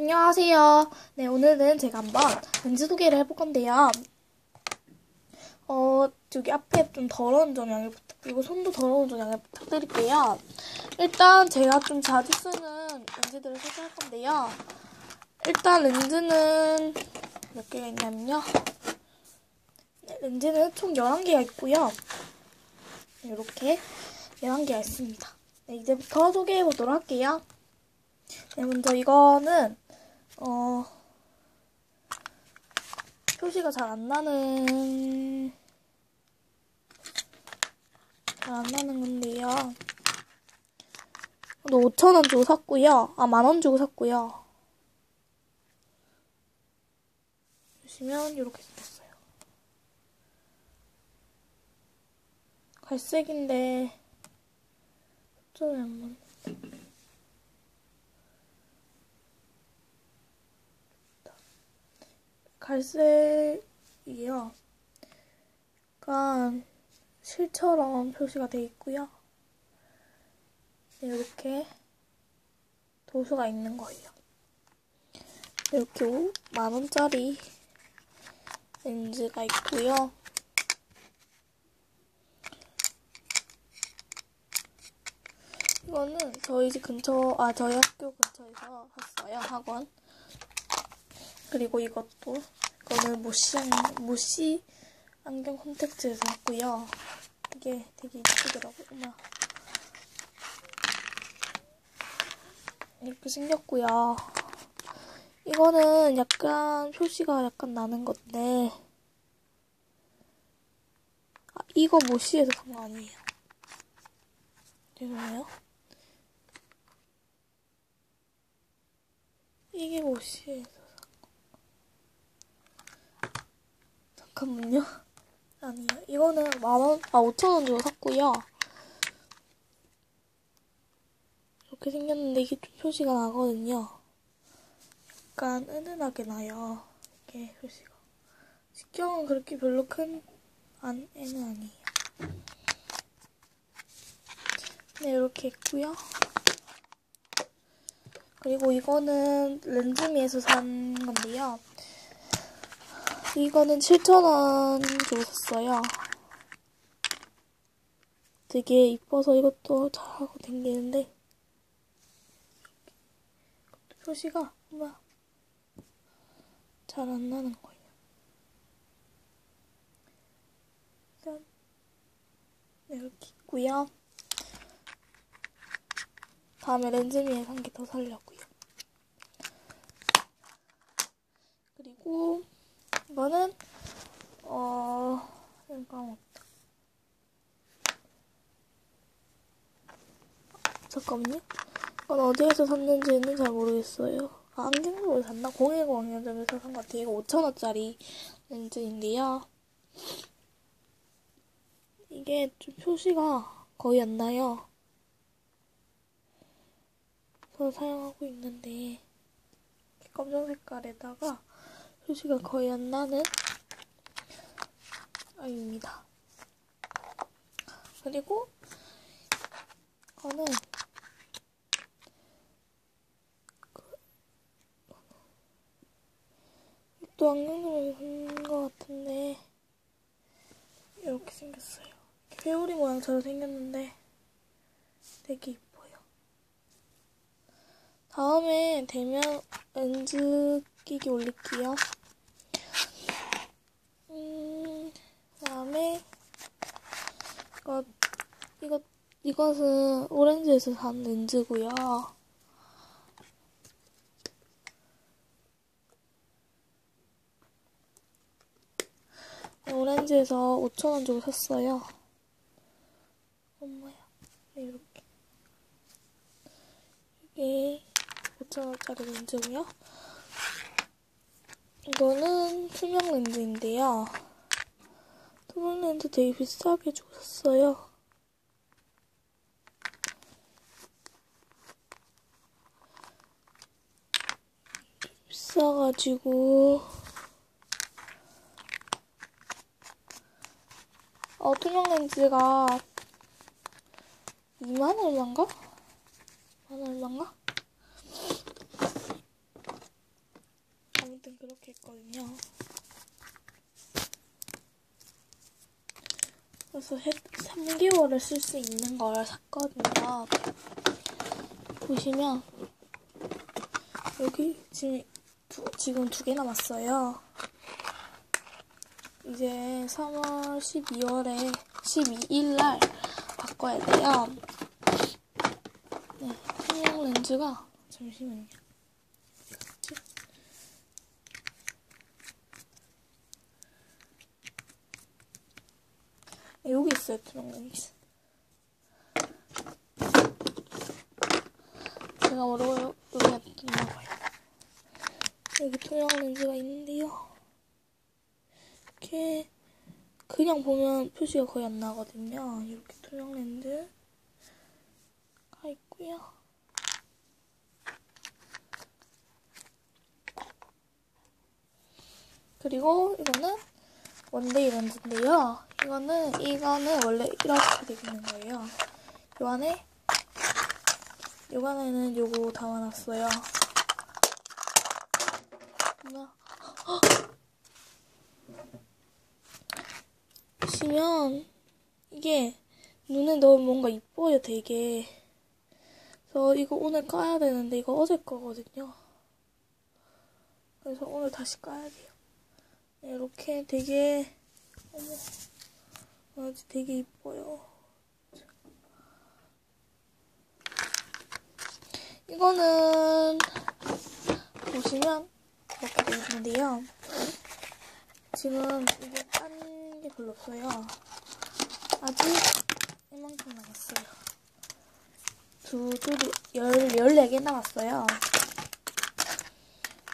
안녕하세요. 네, 오늘은 제가 한번 렌즈 소개를 해볼 건데요. 어, 저기 앞에 좀 더러운 점 양해 부탁드리고, 손도 더러운 점 양해 부탁드릴게요. 일단 제가 좀 자주 쓰는 렌즈들을 소개할 건데요. 일단 렌즈는 몇 개가 있냐면요. 네, 렌즈는 총 11개가 있고요. 이렇게 11개가 있습니다. 네, 이제부터 소개해 보도록 할게요. 네, 먼저 이거는 어 표시가 잘 안 나는 잘 안 나는 건데요. 또 5,000원 주고 샀고요. 아, 만원 주고 샀고요. 보시면 이렇게 생겼어요. 갈색인데 초점이 안 맞네. 갈색이요. 약간 실처럼 표시가 되어 있고요. 네, 이렇게 도수가 있는 거예요. 이렇게 만원짜리 렌즈가 있고요. 이거는 저희 집 근처, 아, 저희 학교 근처에서 샀어요, 학원. 그리고 이것도 이거는 모시 모시 안경 콘택트에서 샀고요. 이게 되게 이쁘더라고요. 이렇게 생겼고요. 이거는 약간 표시가 약간 나는 건데 아, 이거 모시에서 산 거 아니에요. 죄송해요. 이게 모시에서 잠깐만요. 아니요. 이거는 만원, 아, 5천원 주고 샀고요. 이렇게 생겼는데 이게 좀 표시가 나거든요. 약간 은은하게 나요. 이게 표시가. 직경은 그렇게 별로 큰 안, 애는 아니에요. 네, 이렇게 있고요. 그리고 이거는 렌즈미에서 산 건데요. 이거는 7,000원 주고 샀어요. 되게 이뻐서 이것도 잘하고 댕기는데 표시가 잘안 나는 거예요. 짠. 네, 이렇게 있고요. 다음에 렌즈미에 산개더 살려고요. 그리고 이거는 어 잠깐만 잠깐만요. 이건 어디에서 샀는지는 잘 모르겠어요. 아, 안경점에서 샀나? 공예고 안경점에서 산 것 같아요. 이거 5천원짜리 렌즈인데요. 이게 좀 표시가 거의 안 나요. 그래서 사용하고 있는데 검정 색깔에다가 표시가 거의 안 나는 아입니다. 그리고 이거는 또 안경을 산것 같은데 이렇게 생겼어요. 회오리 모양처럼 생겼는데 되게 이뻐요. 다음에 되면 렌즈 끼기 올릴게요. 그 다음에 이거 이거 이것은 오렌지에서 산 렌즈고요. 오렌지에서 5천원 주고 샀어요. 엄마야. 네, 이렇게. 이게 5천원짜리 렌즈고요. 이거는 투명 렌즈인데요. 투명 렌즈 되게 비싸게 주고 샀어요. 비싸가지고 어 투명 렌즈가 2만 얼마인가? 2만 얼마인가? 있거든요. 그래서 3개월을 쓸 수 있는 걸 샀거든요. 보시면 여기 지금 두, 지금 두 개 남았어요. 이제 3월 12월에 12일 날 바꿔야 돼요. 네, 투명 렌즈가 잠시만요. 여기 있어요, 투명 렌즈. 제가 모르고 여기에 놨나 봐요. 여기 투명 렌즈가 있는데요. 이렇게 그냥 보면 표시가 거의 안 나거든요. 이렇게 투명 렌즈가 있고요. 그리고 이거는 원데이 렌즈인데요. 이거는 이거는 원래 이렇게 되어 있는 거예요. 요 안에 요 안에는 요거 담아놨어요. 보시면 이게 눈에 넣으면 뭔가 이뻐요 되게. 그래서 이거 오늘 까야 되는데 이거 어제 거거든요. 그래서 오늘 다시 까야 돼요. 네, 이렇게 되게 어머 아주 되게 이뻐요 이거는 보시면 이렇게 되어 있는데요 지금 이게 딴 게 별로 없어요. 아직 이만큼 남았어요. 두, 두, 열, 열네 개 남았어요.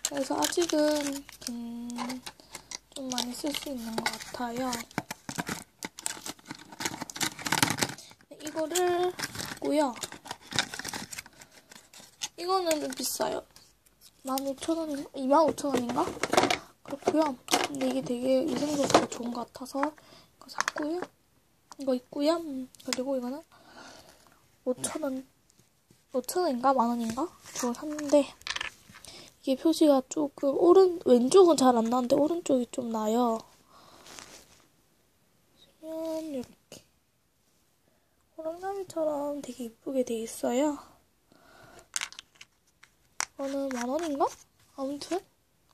그래서 아직은, 음, 좀 많이 쓸 수 있는 것 같아요. 네, 이거를 샀고요. 이거는 좀 비싸요. 15,000원인가? 25,000원인가? 그렇고요. 근데 이게 되게 위생적으로 좋은 것 같아서 이거 샀고요. 이거 있고요. 그리고 이거는 5,000원, 5,000원인가? 만원인가? 그거 샀는데 이게 표시가 조금 오른 왼쪽은 잘 안 나는데 오른쪽이 좀 나요. 보시면 이렇게 호랑나비처럼 되게 이쁘게 돼 있어요. 이거는 만원인가? 아무튼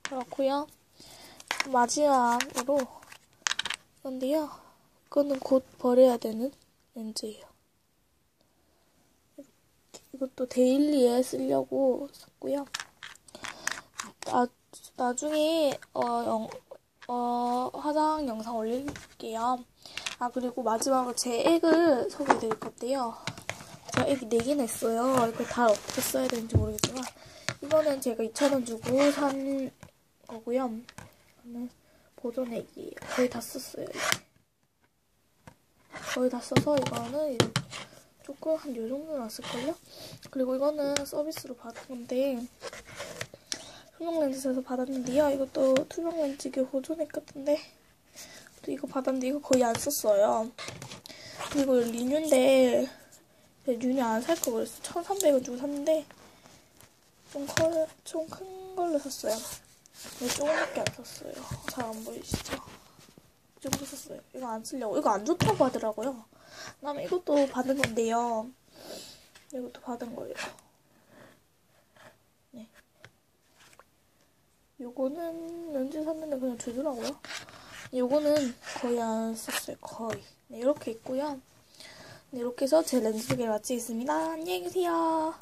그렇고요. 마지막으로 이건데요. 이거는 곧 버려야 되는 렌즈예요. 이것도 데일리에 쓰려고 샀고요. 나, 나중에 어, 영, 어, 화장 영상 올릴게요. 아 그리고 마지막으로 제 액을 소개해드릴 건데요. 제가 액이 4개나 있어요. 이걸 다 어떻게 써야 되는지 모르겠지만 이거는 제가 2,000원 주고 산 거고요. 이거는 보존 액이에요. 거의 다 썼어요. 거의 다 써서 이거는 조금 한 요 정도 났을걸요? 그리고 이거는 서비스로 받은 건데 투명 렌즈에서 받았는데요. 이것도 투명 렌즈계 보존액 같은데 또 이거 받았는데 이거 거의 안 썼어요. 그리고 리뉴인데 리뉴 안 살 거 그랬어. 1,300원 주고 샀는데 좀 커, 좀 큰 걸로 샀어요. 네, 조금밖에 안 썼어요. 잘 안 보이시죠? 이 정도 썼어요. 이거 안 쓰려고. 이거 안 좋다고 하더라고요. 그 다음에 이것도 받은 건데요. 이것도 받은 거예요. 네. 요거는 렌즈 샀는데 그냥 주더라고요. 요거는 거의 안 썼어요. 거의. 네, 이렇게 있고요. 네, 이렇게 해서 제 렌즈 소개를 마치겠습니다. 안녕히 계세요.